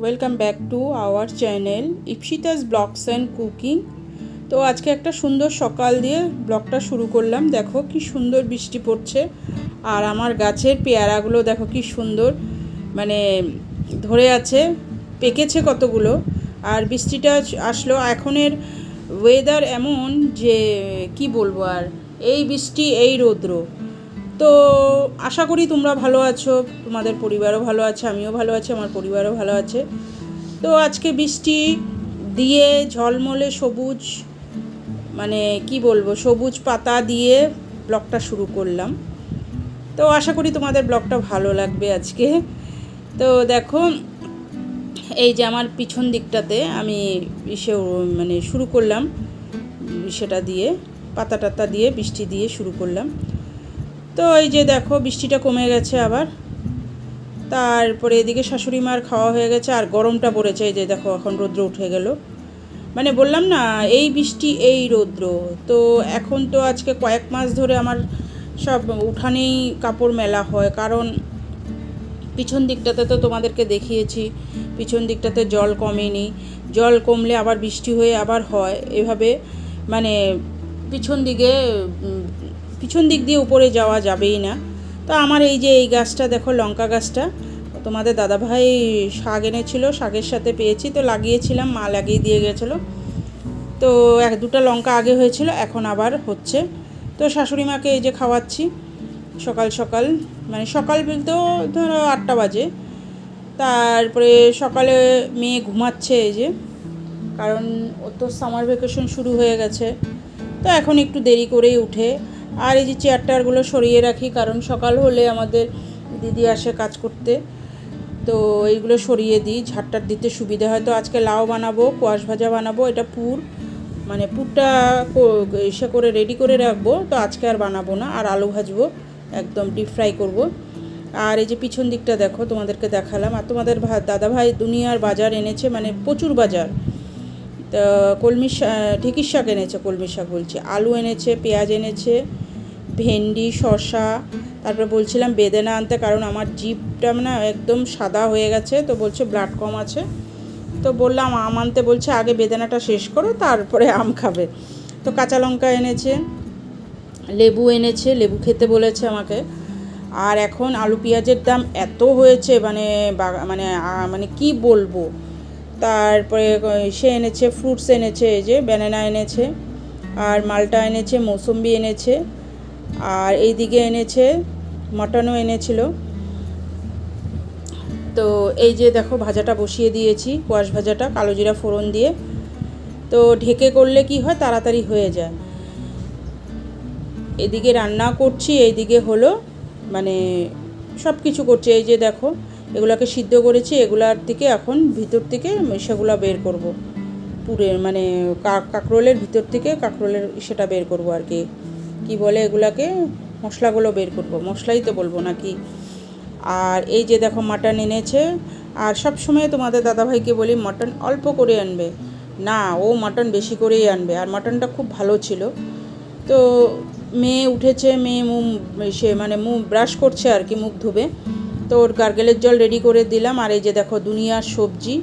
Welcome back to our channel Ipsita's blogs and cooking. তো আজকে একটা সুন্দর সকাল দিয়ে ব্লগটা শুরু করলাম। দেখো কি সুন্দর বৃষ্টি পড়ছে আর আমার গাছের পেয়ারাগুলো দেখো কি সুন্দর মানে ধরে আছে, পেকেছে কতগুলো। আর বৃষ্টিটা আসলো এখনের ওয়েদার এমন যে কি বলব আর, এই বৃষ্টি, এই রৌদ্র। তো আশা করি তোমরা ভালো আছো, তোমাদের পরিবারও ভালো আছে, আমিও ভালো আছি, আমার পরিবারও ভালো আছে। তো আজকে বৃষ্টি দিয়ে ঝলমলে সবুজ মানে কি বলব, সবুজ পাতা দিয়ে ব্লগটা শুরু করলাম। তো আশা করি তোমাদের ব্লগটা ভালো লাগবে আজকে। তো দেখো, এই যে আমার পিছন দিকটাতে আমি ইসে মানে শুরু করলাম, সেটা দিয়ে, পাতা টাতা দিয়ে, বৃষ্টি দিয়ে শুরু করলাম। তো এই যে দেখো, বৃষ্টিটা কমে গেছে আবার। তারপরে এদিকে শাশুড়ি মার খাওয়া হয়ে গেছে, আর গরমটা পড়েছে, এই যে দেখো, এখন রৌদ্র উঠে গেল। মানে বললাম না, এই বৃষ্টি, এই রৌদ্র। তো এখন তো আজকে কয়েক মাস ধরে আমার সব উঠানেই কাপড় মেলা হয়, কারণ পিছন দিকটাতে তো তোমাদেরকে দেখিয়েছি, পিছন দিকটাতে জল কমেনি। জল কমলে আবার বৃষ্টি হয়ে আবার হয়, এভাবে মানে পিছন দিকে পিছন দিক দিয়ে উপরে যাওয়া যাবেই না। তো আমার এই যে এই গাছটা, দেখো লঙ্কা গাছটা, তোমাদের দাদাভাই শাক এনেছিল, শাকের সাথে পেয়েছি, তো লাগিয়েছিলাম, মা লাগিয়ে দিয়ে গেছিল। তো এক, দুটো লঙ্কা আগে হয়েছিল, এখন আবার হচ্ছে। তো শাশুড়ি মাকে এই যে খাওয়াচ্ছি, সকাল সকাল মানে সকাল বলতেও ধরো আটটা বাজে। তারপরে সকালে মেয়ে ঘুমাচ্ছে এই যে, কারণ ওর তো সামার ভ্যাকেশন শুরু হয়ে গেছে। তো এখন একটু দেরি করেই উঠে। আর এই যে চেয়ার টেয়ারগুলো সরিয়ে রাখি, কারণ সকাল হলে আমাদের দিদি আসে কাজ করতে। তো এইগুলো সরিয়ে দিই ঝাড়টার দিতে সুবিধা হয়। তো আজকে লাউ বানাবো, কোয়াশ ভাজা বানাবো, এটা পুর। মানে পুরটা ইসে করে রেডি করে রাখব, তো আজকে আর বানাবো না, আর আলু ভাজবো, একদম ডিপ ফ্রাই করব। আর এই যে পিছন দিকটা দেখো, তোমাদেরকে দেখালাম। আর তোমাদের ভা- দাদাভাই দুনিয়ার বাজার এনেছে মানে প্রচুর বাজার। তা কলমি শাক ঢেঁকির শাক এনেছে, কলমি শাক বলছি। আলু এনেছে, পেঁয়াজ এনেছে ভেন্ডি, শসা, তারপরে বলছিলাম বেদেনা আনতে কারণ আমার জিভটা না একদম সাদা হয়ে গেছে, তো বলছে ব্লাড কম আছে। তো বললাম আম আনতে বলছে আগে বেদানাটা শেষ করো, তারপরে আম খাবে। তো কাঁচা লঙ্কা এনেছে, লেবু এনেছে, লেবু খেতে বলেছে আমাকে। আর এখন আলু পেঁয়াজের দাম এত হয়েছে মানে মানে মানে কি বলব? তারপরে সে এনেছে, ফ্রুটস এনেছে, এই যে ব্যানানা এনেছে, আর মালটা এনেছে, মৌসম্বি এনেছে। আর এইদিকে এনেছে, মটনও এনেছিল। তো এই যে দেখো, ভাজাটা বসিয়ে দিয়েছি, কোয়াশ ভাজাটা, কালো জিরা ফোড়ন দিয়ে। তো ঢেকে করলে কি হয়, তাড়াতাড়ি হয়ে যায়। এদিকে রান্না করছি, এইদিকে হলো মানে সব কিছু করছি। এই যে দেখো, এগুলোকে সিদ্ধ করেছি, এগুলার থেকে এখন ভিতর থেকে সেগুলো বের করব। পুরে মানে কাঁকরোলের ভিতর থেকে কাঁকরোলের সেটা বের করব আর কি। কি বলে এগুলাকে? মশলাগুলো বের করব। মশলাই তো বলব নাকি? আর এই যে দেখো মাটন এনেছে। আর সব সময় তোমাদের দাদাভাইকে বলি, মাটন অল্প করে আনবে। না, ও মাটন বেশি করেই আনবে। আর মাটনটা খুব ভালো ছিল। তো মেয়ে উঠেছে, মেয়ে মুখ সে মানে মুখ ব্রাশ করছে আর কি, মুখ ধুবে। তো ওর গার্গেলের জল রেডি করে দিলাম। আর এই যে দেখো দুনিয়ার সবজি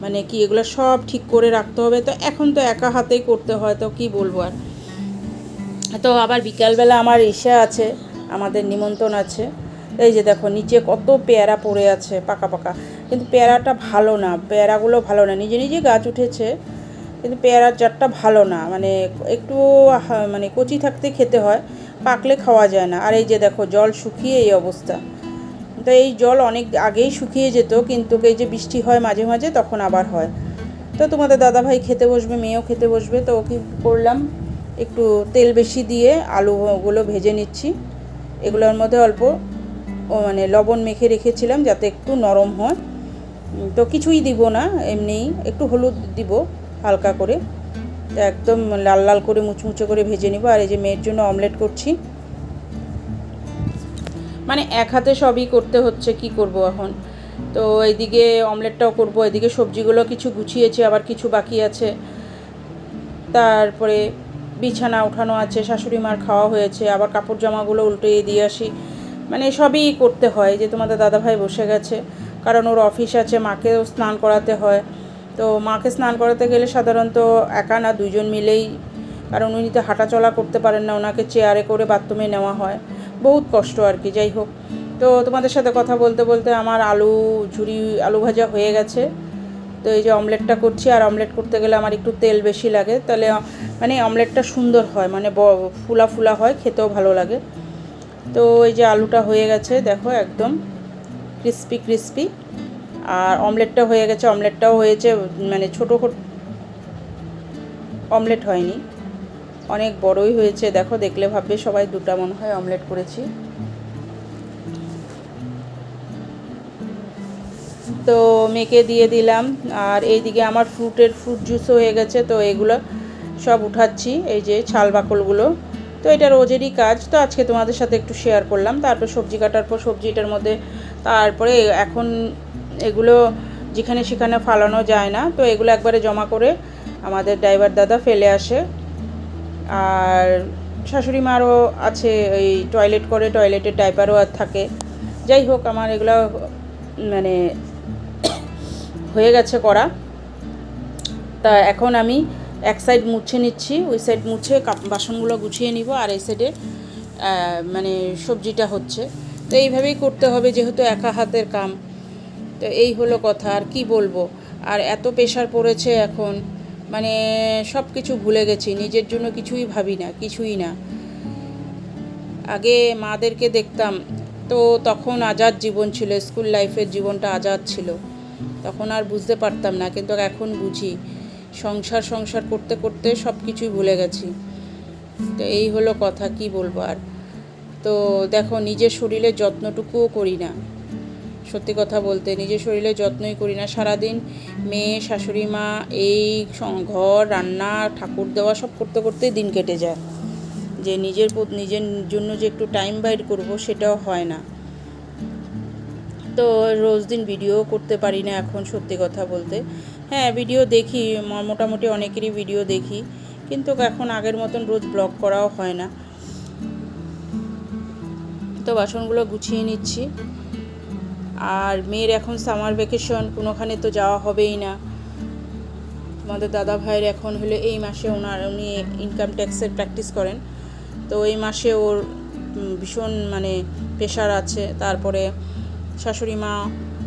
মানে কি এগুলো সব ঠিক করে রাখতে হবে। তো এখন তো একা হাতেই করতে হয়, তো কি বলব আর? তো আবার বিকালবেলা আমার ইসে আছে, আমাদের নিমন্ত্রণ আছে। এই যে দেখো, নিচে কত পেয়ারা পড়ে আছে, পাকা পাকা। কিন্তু পেয়ারাটা ভালো না, পেয়ারাগুলো ভালো না। নিজে নিজে গাছ উঠেছে, কিন্তু পেয়ারার জাতটা ভালো না। মানে একটু মানে কচি থাকতে খেতে হয়, পাকলে খাওয়া যায় না। আর এই যে দেখো, জল শুকিয়ে এই অবস্থা। তো এই জল অনেক আগেই শুকিয়ে যেত, কিন্তু এই যে বৃষ্টি হয় মাঝে মাঝে, তখন আবার হয়। তো তোমাদের দাদাভাই খেতে বসবে, মেয়েও খেতে বসবে, তো কি করলাম। একটু তেল বেশি দিয়ে আলুগুলো ভেজে নিচ্ছি। এগুলোর মধ্যে অল্প মানে লবণ মেখে রেখেছিলাম যাতে একটু নরম হয়। তো কিছুই দিব না এমনিই একটু হলুদ দিব হালকা করে। একদম লাল লাল করে মুচমুচে করে ভেজে নিব। আর এই যে মেয়ের জন্য অমলেট করছি। মানে এক হাতে সবই করতে হচ্ছে, কি করব এখন? তো এইদিকে অমলেটটাও করব, এদিকে সবজিগুলো কিছু গুছিয়েছি, আবার কিছু বাকি আছে। তারপরে বিছানা উঠানো আছে, শাশুড়ি মার খাওয়া হয়েছে, আবার কাপড় জামাগুলো উল্টে দিয়ে আসি। মানে সবই করতে হয় যে তোমাদের দাদাভাই বসে গেছে, কারণ ওর অফিস আছে, মাকেও স্নান করাতে হয়। তো মাকে স্নান করাতে গেলে সাধারণত একা না দুজন মিলেই, কারণ উনি তো হাঁটা চলা করতে পারেন না, ওনাকে চেয়ারে করে বাথরুমে নেওয়া হয়। বহুত কষ্ট আর কি, যাই হোক। তো তোমাদের সাথে কথা বলতে বলতে আমার আলু ঝুড়ি, আলু ভাজা হয়ে গেছে। তো এই যে অমলেটটা করছি, আর অমলেট করতে গেলে আমার একটু তেল বেশি লাগে। তাহলে মানে অমলেটটা সুন্দর হয় মানে ফুলা ফুলা হয়, খেতেও ভালো লাগে। তো এই যে আলুটা হয়ে গেছে, দেখো একদম ক্রিস্পি ক্রিস্পি। আর অমলেটটা হয়ে গেছে, অমলেটটাও হয়েছে মানে ছোটো অমলেট হয়নি। অনেক বড়ই হয়েছে, দেখো দেখলে ভাববে সবাই দুটা মনে হয় অমলেট করেছি। তো মেখে দিয়ে দিলাম। আর এইদিকে আমার ফ্রুটের ফ্রুট জুসও হয়ে গেছে, তো এগুলো সব উঠাচ্ছি, এই যে ছাল বাকলগুলো। তো এটা রোজেরই কাজ, তো আজকে তোমাদের সাথে একটু শেয়ার করলাম। তারপর সবজি কাটার পর সবজিটার মধ্যে, তারপরে এখন এগুলো যেখানে সেখানে ফালানো যায় না, তো এগুলো একবারে জমা করে আমাদের ড্রাইভার দাদা ফেলে আসে। আর শাশুড়ি মারও আছে ওই টয়লেট করে টয়লেটের ডাইপারও আর থাকে। যাই হোক, আমার এগুলো মানে হয়ে গেছে করা তা এখন আমি এক সাইড মুছে নিচ্ছি, ওই সাইড মুছে বাসনগুলো গুছিয়ে নিব আর এই সাইডে মানে সবজিটা হচ্ছে। তো এইভাবেই করতে হবে যেহেতু একা হাতের কাম। তো এই হলো কথা, আর কি বলব? আর এত প্রেশার পড়েছে এখন মানে সব কিছু ভুলে গেছি, নিজের জন্য কিছুই ভাবি না, কিছুই না। আগে মাদেরকে দেখতাম, তো তখন আজাদ জীবন ছিল, স্কুল লাইফের জীবনটা আজাদ ছিল। তখন আর বুঝতে পারতাম না, কিন্তু এখন বুঝি। সংসার সংসার করতে করতে সব কিছুই ভুলে গেছি। তো এই হলো কথা, কি বলব আর? তো দেখো, নিজের শরীরের যত্নটুকুও করি না। সত্যি কথা বলতে, নিজের শরীরের যত্নই করি না। সারাদিন মেয়ে, শাশুড়ি মা, এই ঘর, রান্না, ঠাকুর দেওয়া সব করতে, করতেই দিন কেটে যায়। যে নিজের নিজের জন্য যে একটু টাইম বাইর করব, সেটাও হয় না। তো রোজ দিন ভিডিও করতে পারি না এখন সত্যি কথা বলতে। হ্যাঁ ভিডিও দেখি মোটামুটি অনেকেরই ভিডিও দেখি, কিন্তু এখন আগের মতন রোজ ব্লগ করাও হয় না। তো বাসনগুলো গুছিয়ে নিচ্ছি। আর মেয়ের এখন সামার ভ্যাকেশন, কোনোখানে তো যাওয়া হবেই না। আমাদের দাদা ভাইয়ের এখন হলে এই মাসে ওনার, উনি ইনকাম ট্যাক্সের প্র্যাকটিস করেন। তো এই মাসে ওর ভীষণ মানে প্রেশার আছে। তারপরে শাশুড়ি মা,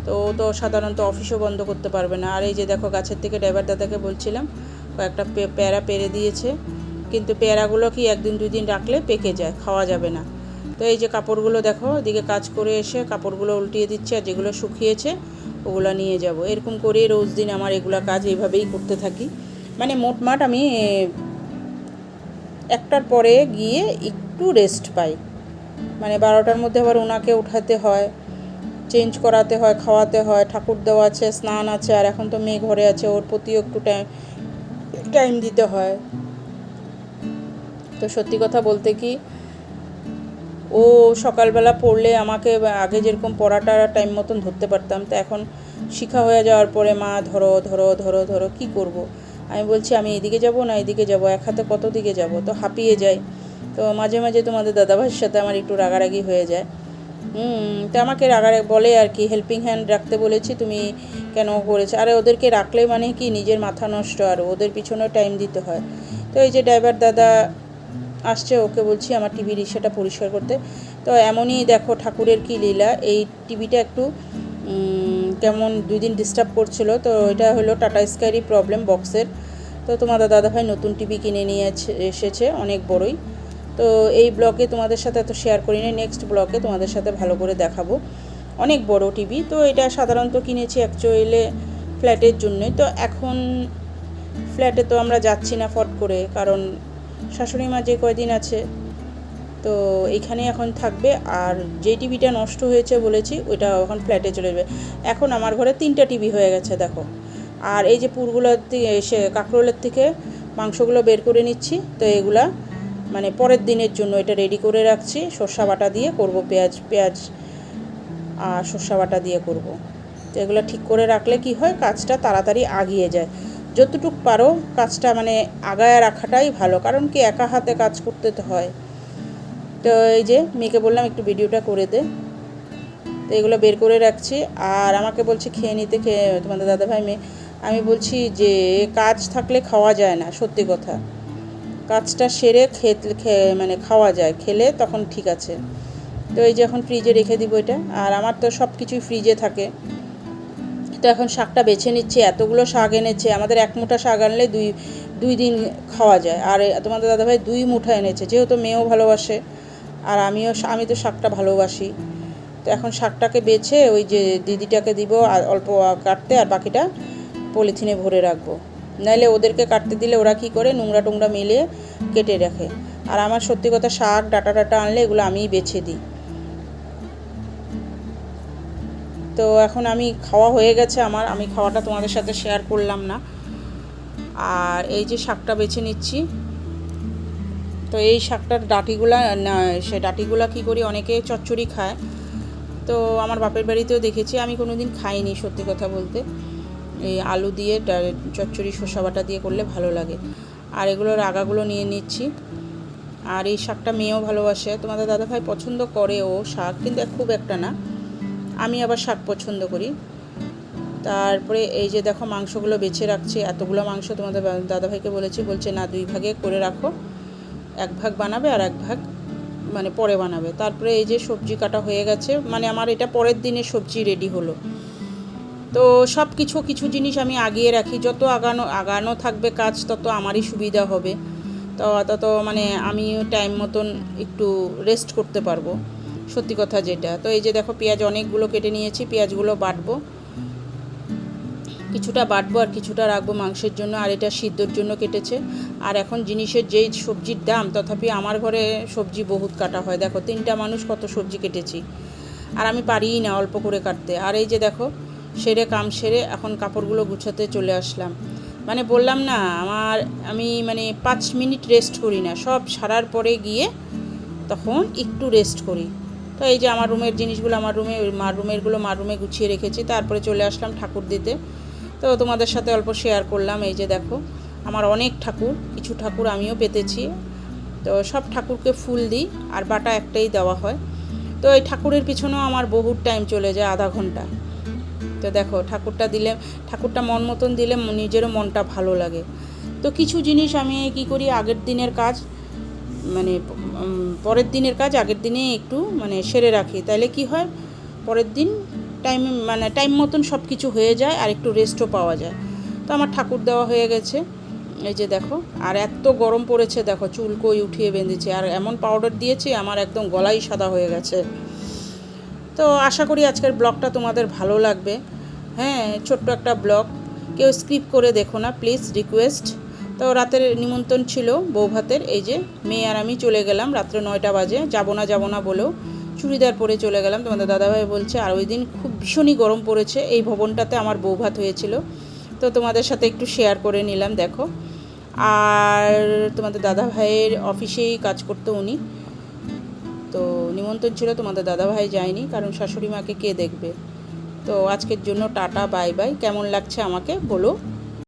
তো ও তো সাধারণত অফিসও বন্ধ করতে পারবে না। আর এই যে দেখো গাছের থেকে ড্রাইভার দাদাকে বলছিলাম, কয়েকটা পেয়ারা পেরে দিয়েছে। কিন্তু পেয়ারাগুলো কি একদিন দুই দিন রাখলে পেকে যায়, খাওয়া যাবে না। তো এই যে কাপড়গুলো দেখো এদিকে কাজ করে এসে কাপড়গুলো উল্টিয়ে দিচ্ছে আর যেগুলো শুকিয়েছে, ওগুলো নিয়ে যাব। এরকম করে রোজ দিন আমার এগুলো কাজ এইভাবেই করতে থাকি। মানে মোটমাট আমি একটার পরে গিয়ে একটু রেস্ট পাই। মানে বারোটার মধ্যে আবার ওনাকে উঠাতে হয়। চেঞ্জ করাতে হয়, খাওয়াতে হয়, ঠাকুর দেওয়া আছে, স্নান আছে, আর এখন তো মেয়ে ঘরে আছে, ওর প্রতিও একটু টাইম টাইম দিতে হয়। তো সত্যি কথা বলতে কি, ও সকালবেলা পড়লে আমাকে আগে যেরকম পড়াটা টাইম মতন ধরতে পারতাম, তো এখন শিখা হয়ে যাওয়ার পরে, মা, ধরো ধরো ধরো ধরো, কি করব। আমি বলছি, আমি এদিকে যাব না এদিকে যাব, এক হাতে কত দিকে যাব? তো হাঁপিয়ে যাই। তো মাঝে মাঝে তোমাদের দাদাভাইয়ের সাথে আমার একটু রাগারাগি হয়ে যায়। তো আমাকে রাগা বলে আর কি হেল্পিং হ্যান্ড রাখতে বলেছি, তুমি কেন করেছ? আরে ওদেরকে রাখলে মানে কি, নিজের মাথা নষ্ট আর ওদের পিছনেও টাইম দিতে হয়। তো এই যে ড্রাইভার দাদা আসছে, ওকে বলছি আমার টিভি রিক্সাটা পরিষ্কার করতে। তো এমনই দেখো ঠাকুরের কি লীলা, এই টিভিটা একটু কেমন দুই দিন ডিস্টার্ব করছিল। তো এটা হলো টাটা স্কাইরই প্রবলেম বক্সের তো তোমাদের দাদাভাই নতুন টিভি কিনে নিয়ে এসেছে, অনেক বড়ই। তো এই ব্লগে তোমাদের সাথে এত শেয়ার করি না নেক্সট ব্লগে তোমাদের সাথে ভালো করে দেখাবো। অনেক বড় টিভি তো এটা সাধারণত কিনেছি অ্যাকচুয়ালি ফ্ল্যাটের জন্যই। তো এখন ফ্ল্যাটে তো আমরা যাচ্ছি না ফট করে, কারণ শাশুড়ি মা যে কয়দিন আছে, তো এইখানে এখন থাকবে। আর যে টিভিটা নষ্ট হয়েছে বলেছি, ওইটা এখন ফ্ল্যাটে চলে যাবে। এখন আমার ঘরে তিনটা টিভি হয়ে গেছে, দেখো। আর এই যে পুরগুলোর এসে কাঁকরোলের থেকে মাংসগুলো বের করে নিচ্ছি, তো এগুলা মানে পরের দিনের জন্য এটা রেডি করে রাখছি। সর্ষা বাটা দিয়ে করব পেঁয়াজ পেঁয়াজ আর সর্ষা বাটা দিয়ে করব। তো এগুলো ঠিক করে রাখলে কি হয়, কাজটা তাড়াতাড়ি আগিয়ে যায়। যতটুক পারো কাজটা মানে আগায় রাখাটাই ভালো, কারণ কি একা হাতে কাজ করতে তো হয়। তো এই যে মেয়েকে বললাম একটু ভিডিওটা করে দে। তো এগুলো বের করে রাখছি আর আমাকে বলছে খেয়ে নিতে, খেয়ে তোমাদের দাদাভাই মেয়ে, আমি বলছি যে কাজ থাকলে খাওয়া যায় না, সত্যি কথা। কাজটা সেরে খেতে মানে খাওয়া যায়, খেলে তখন ঠিক আছে। তো এই যে এখন ফ্রিজে রেখে দিব এটা, আর আমার তো সব কিছুই ফ্রিজে থাকে। তো এখন শাকটা বেছে নিচ্ছে, এতগুলো শাক এনেছে, আমাদের এক মুঠা শাক আনলে দুই দুই দিন খাওয়া যায়। আর তোমাদের দাদাভাই দুই মুঠা এনেছে, যেহেতু মেয়েও ভালোবাসে, আর আমিও আমি তো শাকটা ভালোবাসি। তো এখন শাকটাকে বেছে ওই যে দিদিটাকে দিব, আর অল্প কাটতে, আর বাকিটা পলিথিনে ভরে রাখব। নাইলে ওদেরকে কাটতে দিলে ওরা কি করে? নোংরা টোংরা মিলিয়ে কেটে রাখে। আর আমার সত্যি কথা শাক ডাটা ডাটা আনলে এগুলো আমিই বেছে দিই। তো এখন আমি, খাওয়া হয়ে গেছে আমার। আমি খাওয়াটা তোমাদের সাথে শেয়ার করলাম না। আর এই যে শাকটা বেছে নিচ্ছি। তো এই শাকটার ডাঁটিগুলা, না, সে ডাঁটিগুলা কী করি? অনেকে চচ্চড়ি খায়। তো আমার বাপের বাড়িতেও দেখেছি। আমি কোনো দিন খাইনি সত্যি কথা বলতে। এই আলু দিয়ে চচ্চড়ি শসা বাটা দিয়ে করলে ভালো লাগে। আর এগুলোর আগাগুলো নিয়ে নিচ্ছি। আর এই শাকটা মেয়েও ভালোবাসে। তোমাদের দাদাভাই পছন্দ করে ও শাক, কিন্তু খুব একটা না। আমি আবার শাক পছন্দ করি। তারপরে এই যে দেখো মাংসগুলো বেছে রাখছি। এতগুলো মাংস তোমাদের দাদাভাইকে বলেছি, বলছে, না, দুই ভাগে করে রাখো। এক ভাগ বানাবে আর এক ভাগ মানে পরে বানাবে। তারপরে এই যে সবজি কাটা হয়ে গেছে। মানে আমার এটা পরের দিনে সবজি রেডি হলো। তো সব কিছু কিছু জিনিস আমি আগিয়ে রাখি। যত আগানো আগানো থাকবে কাজ, তত আমারই সুবিধা হবে। তো তত মানে আমিও টাইম মতন একটু রেস্ট করতে পারব, সত্যি কথা যেটা। তো এই যে দেখো, পেঁয়াজ অনেকগুলো কেটে নিয়েছি, পেঁয়াজগুলো বাটবো। কিছুটা বাটবো আর কিছুটা রাখব মাংসের জন্য, আর এটা সিদ্ধর জন্য কেটেছে। আর এখন জিনিসের যেই সবজির দাম, তথাপি আমার ঘরে সবজি বহুত কাটা হয়। দেখো, তিনটা মানুষ কত সবজি কেটেছি। আর আমি পারিই না অল্প করে কাটতে। আর এই যে দেখো সেরে কাম সেরে এখন কাপড়গুলো গুছাতে চলে আসলাম। মানে বললাম না, আমার, আমি মানে পাঁচ মিনিট রেস্ট করি না, সব সারার পরে গিয়ে তখন একটু রেস্ট করি। তো এই যে আমার রুমের জিনিসগুলো, আমার রুমে মার রুমেরগুলো মার রুমে গুছিয়ে রেখেছি, তারপরে চলে আসলাম ঠাকুর দিতে। তো তোমাদের সাথে অল্প শেয়ার করলাম, এই যে দেখো, আমার অনেক ঠাকুর, কিছু ঠাকুর আমিও পেতেছি। তো সব ঠাকুরকে ফুল দিই, আর বাটা একটাই দেওয়া হয়। তো এই ঠাকুরের পিছনেও আমার বহুত টাইম চলে যায়, আধা ঘণ্টা। তো দেখো, ঠাকুরটা দিলে, ঠাকুরটা মন মতন দিলে নিজেরও মনটা ভালো লাগে। তো কিছু জিনিস আমি কি করি, আগের দিনের কাজ মানে পরের দিনের কাজ আগের দিনে একটু মানে সেরে রাখি। তাহলে কি হয়, পরের দিন টাইম মানে টাইম মতন সব কিছু হয়ে যায় আর একটু রেস্টও পাওয়া যায়। তো আমার ঠাকুর দেওয়া হয়ে গেছে। এই যে দেখো, আর এত গরম পড়েছে, দেখো, চুল কই উঠিয়ে বেঁধেছে। আর এমন পাউডার দিয়েছি, আমার একদম গলাই সাদা হয়ে গেছে। তো আশা করি আজকের ব্লগটা তোমাদের ভালো লাগবে। হ্যাঁ ছোট্ট একটা ব্লগ। কেউ স্কিপ করে দেখো না, প্লিজ রিকোয়েস্ট। তো রাতের নিমন্ত্রণ ছিল বউ ভাতের এই যে মেয়ে আর আমি চলে গেলাম রাত্রে নয়টা বাজে। যাব না যাব না বলেও চুড়িদার পরে চলে গেলাম। তোমাদের দাদাভাই বলছে, আর ওই দিন খুব ভীষণই গরম পড়েছে। এই ভবনটাতে আমার বউ ভাত হয়েছিল। তো তোমাদের সাথে একটু শেয়ার করে নিলাম, দেখো। আর তোমাদের দাদাভাইয়ের অফিসেই কাজ করতো উনি। নিমন্ত্রণ ছিল তোমাদের দাদাভাই যায়নি, কারণ শাশুড়ি মাকে কে দেখবে? তো আজকের জন্য টাটা, বাই বাই। কেমন লাগছে আমাকে বলো।